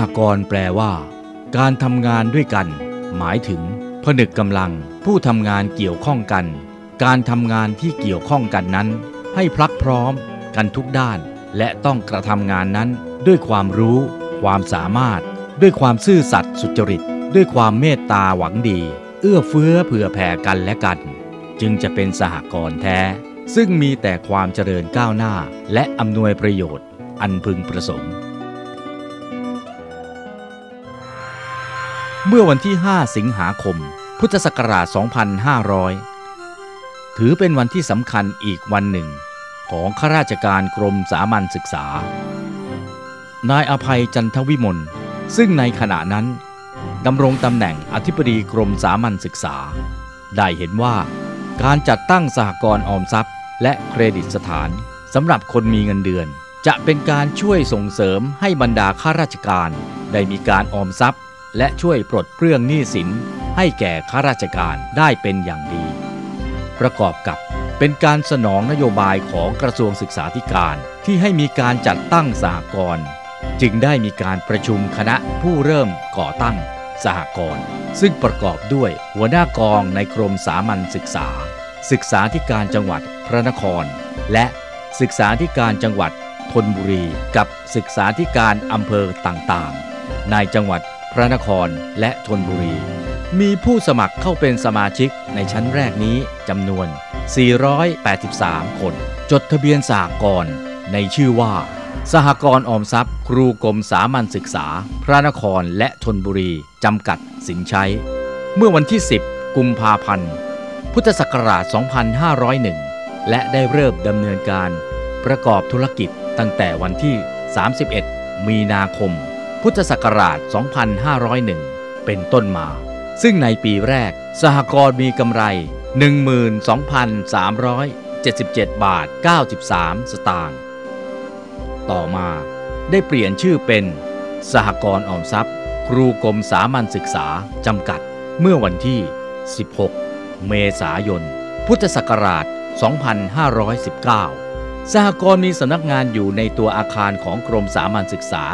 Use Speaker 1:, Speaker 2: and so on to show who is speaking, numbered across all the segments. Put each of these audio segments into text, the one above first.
Speaker 1: หกรณ์แปลว่า การทำงานด้วยกัน หมายถึง ผนึกกำลัง ผู้ทำงานเกี่ยวข้องกัน การทำงานที่เกี่ยวข้องกันนั้น ให้พลักพร้อม กันทุกด้าน และต้องกระทำงานนั้น ด้วยความรู้ ความสามารถ ด้วยความซื่อสัตย์สุจริต ด้วยความเมตตาหวังดี เอื้อเฟื้อเผื่อแผ่กันและกัน จึงจะเป็นสหกรณ์แท้ ซึ่งมีแต่ความเจริญก้าวหน้า และอำนวยประโยชน์ อันพึงประสงค์ เมื่อวันที่ 5 สิงหาคม พุทธศักราช 2500 ถือเป็นวันที่สำคัญอีกวันหนึ่ง ของข้าราชการกรมสามัญศึกษา นายอภัยจันทวิมล ซึ่งในขณะนั้นดำรงตำแหน่งอธิบดีกรมสามัญศึกษา ได้เห็นว่าการจัดตั้งสหกรณ์ออมทรัพย์ และเครดิตสถานสำหรับคนมีเงินเดือน จะเป็นการช่วยส่งเสริมให้บรรดาข้าราชการ ได้มีการออมทรัพย์ และช่วยปลดเปลื้องหนี้สินให้แก่ข้าราชการได้เป็นอย่างดี ประกอบกับเป็นการสนองนโยบายของกระทรวงศึกษาธิการที่ให้มีการจัดตั้งสหกรณ์จึงได้มีการประชุมคณะผู้เริ่มก่อตั้งสหกรณ์ซึ่งประกอบด้วยหัวหน้ากองในกรมสามัญศึกษา ศึกษาธิการจังหวัดพระนคร และศึกษาธิการจังหวัดธนบุรี กับศึกษาธิการอำเภอต่างๆ ในจังหวัด พระนครและธนบุรี มีผู้สมัครเข้าเป็นสมาชิกในชั้นแรกนี้จำนวน 483 คน จดทะเบียนสหกรณ์ในชื่อว่า สหกรณ์ออมทรัพย์ ครูกรมสามัญศึกษา พระนครและธนบุรี จำกัดสินใช้ เมื่อวันที่ 10 กุมภาพันธ์ พุทธศักราช 2501 และได้เริ่มดำเนินการประกอบธุรกิจตั้งแต่วันที่ 31 มีนาคม พุทธศักราช 2501 เป็นต้นมา ซึ่งในปีแรก สหกรณ์มีกำไร 12,377 บาท 93 สตางค์ ต่อมาได้เปลี่ยนชื่อเป็น สหกรณ์ออมทรัพย์ ครูกรมสามัญศึกษา จำกัด เมื่อวันที่ 16 เมษายน พุทธศักราช 2519 สหกรณ์มีสำนักงานอยู่ในตัวอาคารของกรมสามัญศึกษา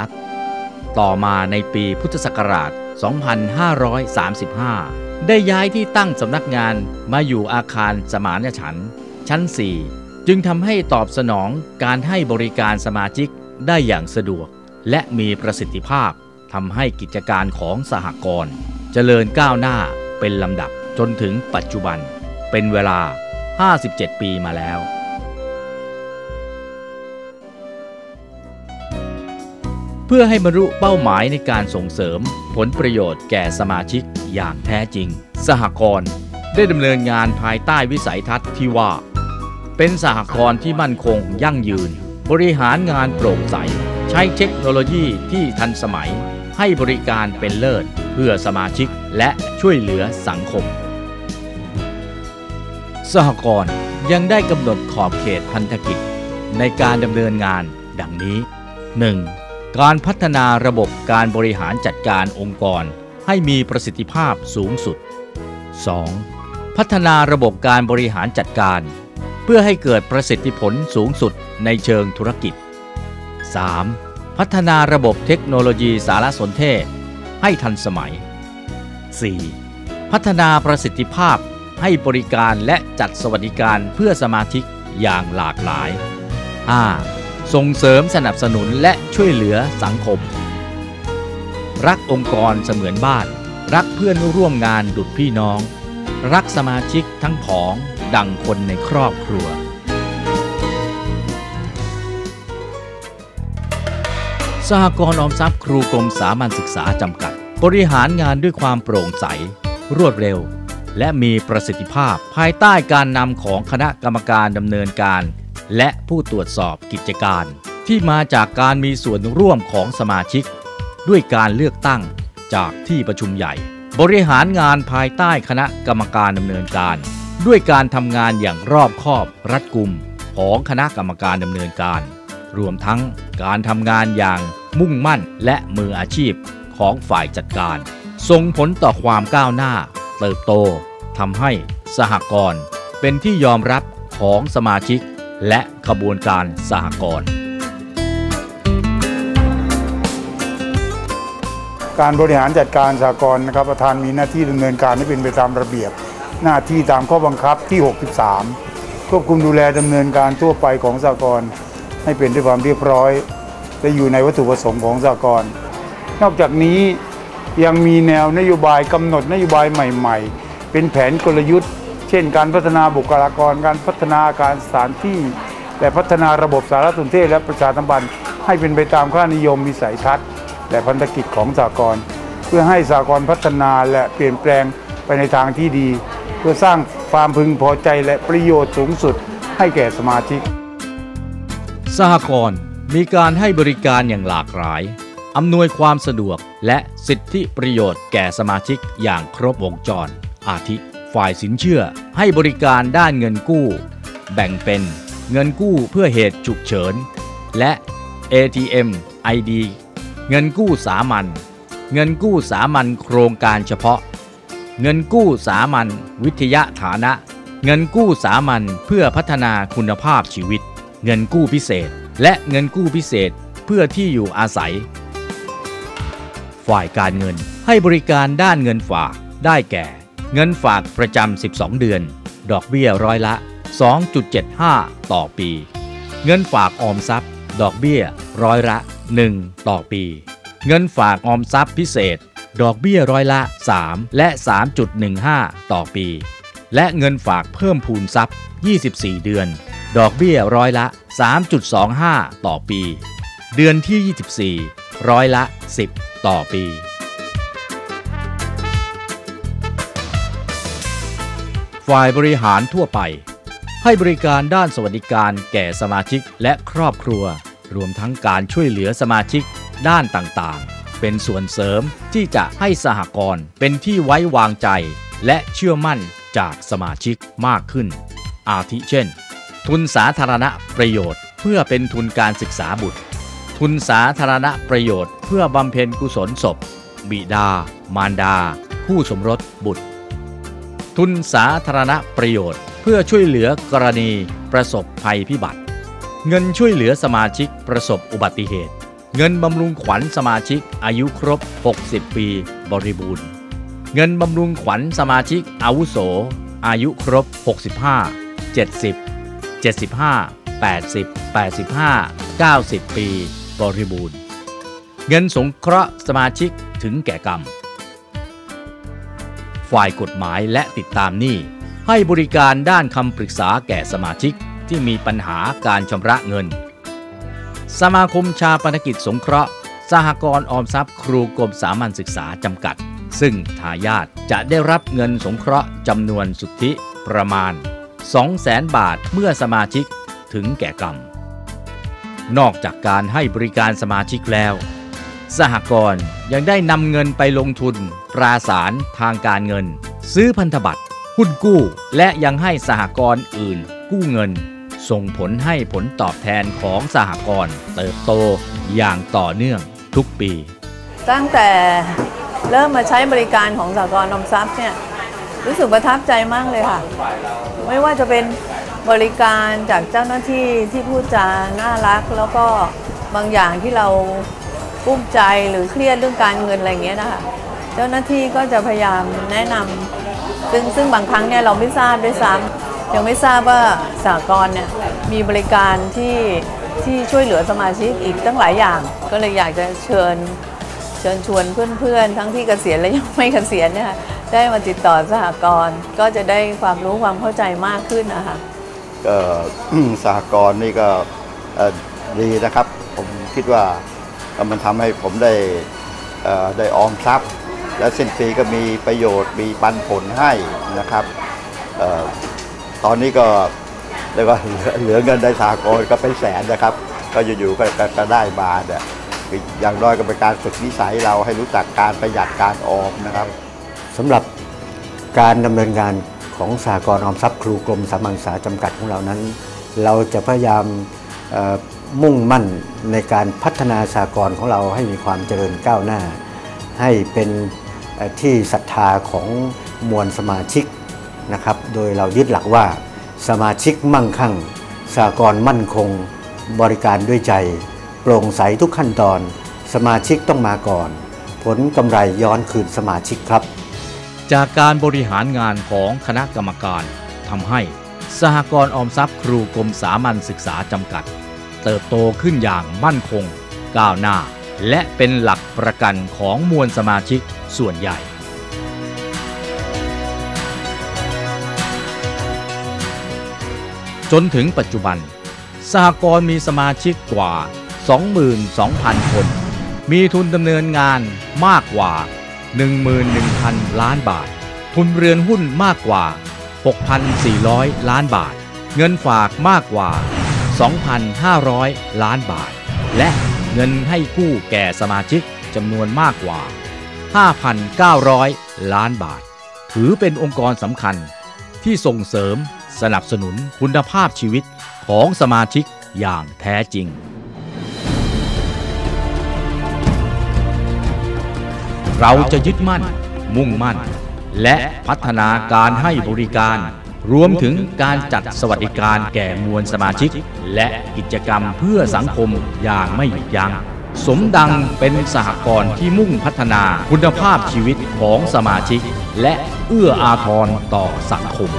Speaker 1: ต่อมาในปีพุทธศักราช 2535 ได้ย้ายที่ตั้งสำนักงานมาอยู่อาคารสมานฉันท์ชั้น 4 จึงทำให้ตอบสนองการให้บริการสมาชิกได้อย่างสะดวก และมีประสิทธิภาพทำให้กิจการของสหกรณ์เจริญก้าวหน้าเป็นลำดับจนถึงปัจจุบัน เป็นเวลา 57 ปีมาแล้ว เพื่อให้บรรลุเป้าหมายในการส่งเสริม ผลประโยชน์แก่สมาชิกอย่างแท้จริง สหกรณ์ได้ดำเนินงานภายใต้วิสัยทัศน์ที่ว่า เป็นสหกรณ์ที่มั่นคงยั่งยืน บริหารงานโปร่งใส ใช้เทคโนโลยีที่ทันสมัย ให้บริการเป็นเลิศ เพื่อสมาชิกและช่วยเหลือสังคม สหกรณ์ยังได้กำหนดขอบเขตพันธกิจ ในการดำเนินงานดังนี้ 1. การพัฒนาระบบการบริหารจัดการองค์กร ให้มีประสิทธิภาพสูงสุด 2. พัฒนาระบบการบริหารจัดการ เพื่อให้เกิดประสิทธิผลสูงสุดในเชิงธุรกิจ 3. พัฒนาระบบเทคโนโลยีสารสนเทศ ให้ทันสมัย 4. พัฒนาประสิทธิภาพให้บริการและจัดสวัสดิการเพื่อสมาชิกอย่างหลากหลาย 5. ส่งเสริมสนับสนุนและช่วยเหลือสังคม รักองค์กรเสมือนบ้าน รักเพื่อนร่วมงานดุจพี่น้อง รักสมาชิกทั้งผองดังคนในครอบครัว สหกรณ์ออมทรัพย์ครูกรมสามัญศึกษาจำกัด บริหารงานด้วยความโปร่งใส รวดเร็ว และมีประสิทธิภาพภายใต้การนำของคณะกรรมการดำเนินการ และผู้ตรวจสอบกิจการ ที่มาจากการมีส่วนร่วมของสมาชิก ด้วยการเลือกตั้งจากที่ประชุมใหญ่ บริหารงานภายใต้คณะกรรมการดำเนินการ ด้วยการทำงานอย่างรอบคอบรัดกุมของคณะกรรมการดำเนินการ รวมทั้งการทำงานอย่างมุ่งมั่นและมืออาชีพของฝ่ายจัดการ ส่งผลต่อความก้าวหน้า เติบโตทำให้สหกรณ์เป็นที่ยอมรับของสมาชิก และขบวนการสหกรณ์
Speaker 2: การบริหารจัดการสากลนะครับประธานมีหน้าที่ดำเนินการให้เป็นไปตามระเบียบ หน้าที่ตามข้อบังคับที่ 63 ควบคุมดูแลดำเนินการทั่วไปของสากลให้เป็นด้วยความเรียบร้อย และอยู่ในวัตถุประสงค์ของสากลนอกจากนี้ยังมีแนวนโยบายกำหนดนโยบายใหม่ ๆ เป็นแผนกลยุทธ์ เช่น การพัฒนาบุคลากร การพัฒนาการสถานที่ และพัฒนาระบบสารสนเทศและประชาสัมพันธ์ให้เป็นไปตามค่านิยมวิสัยทัศน์และพันธกิจของสากลเพื่อให้สากลพัฒนาและเปลี่ยนแปลงไปในทางที่ดี เพื่อสร้างความพึงพอใจและประโยชน์สูงสุดให้แก่สมาชิก
Speaker 1: สหกรณ์มีการให้บริการอย่างหลากหลาย อำนวยความสะดวกและสิทธิประโยชน์แก่สมาชิกอย่างครบวงจร อาทิ ฝ่ายสินเชื่อให้บริการด้านเงินกู้ แบ่งเป็นเงินกู้เพื่อเหตุฉุกเฉิน และ ATM ID เงินกู้สามัญเงินกู้สามัญโครงการเฉพาะ เงินกู้สามัญวิทยาฐานะ เงินกู้สามัญเพื่อพัฒนาคุณภาพชีวิต เงินกู้พิเศษ และเงินกู้พิเศษเพื่อที่อยู่อาศัย ฝ่ายการเงินให้บริการด้านเงินฝากได้แก่ เงินฝากประจำ 12 เดือน ดอกเบี้ยร้อยละ 2.75 ต่อปี เงินฝากออมทรัพย์ ดอกเบี้ยร้อยละ 1 ต่อปี เงินฝากออมทรัพย์พิเศษ ดอกเบี้ยร้อยละ 3 และ 3.15 ต่อปี และเงินฝากเพิ่มพูนทรัพย์ 24 เดือน ดอกเบี้ยร้อยละ 3.25 ต่อปี เดือนที่ 24 ร้อยละ 10 ต่อปี ฝ่ายบริหารทั่วไป ให้บริการด้านสวัสดิการแก่สมาชิกและครอบครัว รวมทั้งการช่วยเหลือสมาชิกด้านต่างๆ เป็นส่วนเสริมที่จะให้สหกรณ์เป็นที่ไว้วางใจ และเชื่อมั่นจากสมาชิกมากขึ้น อาทิเช่น ทุนสาธารณประโยชน์ เพื่อเป็นทุนการศึกษาบุตร ทุนสาธารณประโยชน์ เพื่อบำเพ็ญกุศลศพ บิดา มารดา ผู้สมรสบุตร ทุนสาธารณประโยชน์ เพื่อช่วยเหลือกรณีประสบภัยพิบัติ เงินช่วยเหลือสมาชิกประสบอุบัติเหตุ เงินบำรุงขวัญสมาชิกอายุครบ 60 ปีบริบูรณ์ เงินบำรุงขวัญสมาชิกอาวุโส อายุครบ 65 70 75 80 85 90 ปี บริบูรณ์ เงินสงเคราะห์สมาชิกถึงแก่กรรม ฝ่ายกฎหมายและติดตามหนี้ ให้บริการด้านคำปรึกษาแก่สมาชิกที่มีปัญหาการชำระเงิน สมาคมชาปนกิจสงเคราะห์ สหกรณ์ออมทรัพย์ครูกรมสามัญศึกษาจำกัด ซึ่งทายาทจะได้รับเงินสงเคราะห์จำนวนสุทธิประมาณ 200,000 บาทเมื่อสมาชิกถึงแก่กรรม นอกจากการให้บริการสมาชิกแล้ว สหกรณ์ยังได้นำเงินไปลงทุน ตราสารทางการเงิน ซื้อพันธบัตร หุ้นกู้ และยังให้สหกรณ์อื่น กู้เงิน ส่งผลให้ผลตอบแทนของสหกรณ์เติบโตอย่างต่อเนื่องทุกปี
Speaker 3: ตั้งแต่เริ่มมาใช้บริการของสากลนมทรัพย์เนี่ยรู้สึกประทับใจมากเลยค่ะ ไม่ว่าจะเป็นบริการจากเจ้าหน้าที่ที่พูดจาน่ารัก แล้วก็บางอย่างที่เรา กุ้มใจหรือเครียดเรื่องการเงินอะไรเงี้ยนะคะเจ้าหน้าที่ก็จะพยายามแนะนำซึ่งซึ่งบางครั้งเนี่ยเราไม่ทราบด้วยซ้ำยังไม่ทราบว่าสากลเนี่ยมีบริการที่ที่ช่วยเหลือสมาชิกอีกตั้งหลายอย่าง ก็เลยอยากจะเชิญเชิญชวนเพื่อนๆ ทั้งที่เกษียณและยังไม่เกษียณเนี่ยค่ะได้มาติดต่อสหกรณ์ก็จะได้ความรู้ความเข้าใจมากขึ้นนะคะ
Speaker 4: ก็สหกรณ์นี่ก็ดีนะครับ ผมคิดว่า เอ่อมันทำให้ผมได้ได้ออมทรัพย์ และสิ้นปีก็มีประโยชน์มีปันผลให้นะครับออตอนนี้ก็เรียกว่าเหลือเงินในสหกรณ์ก็เป็นแสนนะครับ ก็อยู่ๆก็ได้มาเนี่ยอย่างน้อยก็เป็นการฝึกนิสัยเราให้รู้จักการประหยัดการออมนะครับ
Speaker 5: สำหรับการดำเนินงานของสหกรณ์ออมทรัพย์ครูกรมสามัญศึกษาจำกัดของเรานั้น เราจะพยายาม มุ่งมั่นในการพัฒนาสหกรณ์ของเราให้มีความเจริญก้าวหน้า ให้เป็นที่ศรัทธาของมวลสมาชิกนะครับ โดยเรายึดหลักว่าสมาชิกมั่งคั่งสหกรณ์มั่นคง บริการด้วยใจ โปร่งใสทุกขั้นตอน สมาชิกต้องมาก่อนผผลกำไรย้อนคืนสมาชิกครับ
Speaker 1: จากการบริหารงานของคณะกรรมการทำให้สหกรณ์ออมทรัพย์ครูกรมสามัญศึกษาจำกัด เติบโตขึ้นอย่างมั่นคง ก้าวหน้า และเป็นหลักประกันของมวลสมาชิกส่วนใหญ่จนถึงปัจจุบัน สหกรณ์มีสมาชิกกว่า 22,000 คน มีทุนดำเนินงานมากกว่า 11,000 ล้านบาท ทุนเรือนหุ้นมากกว่า 6,400 ล้านบาท เงินฝากมากกว่า 2,500 ล้านบาท และเงินให้กู้แก่สมาชิกจำนวนมากกว่า 5,900 ล้านบาท ถือเป็นองค์กรสำคัญที่ส่งเสริมสนับสนุนคุณภาพชีวิตของสมาชิกอย่างแท้จริง เราจะยึดมั่น มุ่งมั่น และพัฒนาการให้บริการ รวมถึงการจัดสวัสดิการแก่มวลสมาชิก และกิจกรรมเพื่อสังคมอย่างไม่หยุดยัง้งสมดังเป็นสหกรณ์ที่มุ่งพัฒนาคุณภาพชีวิตของสมาชิก และเอื้ออาทรต่อสังคม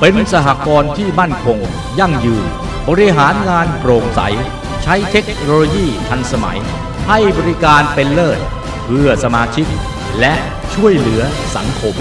Speaker 1: เป็นสหกรณ์ที่มั่นคง ยั่งยืน บริหารงานโปร่งใส ใช้เทคโนโลยีทันสมัย ให้บริการเป็นเลิศ เพื่อสมาชิก และช่วยเหลือสังคม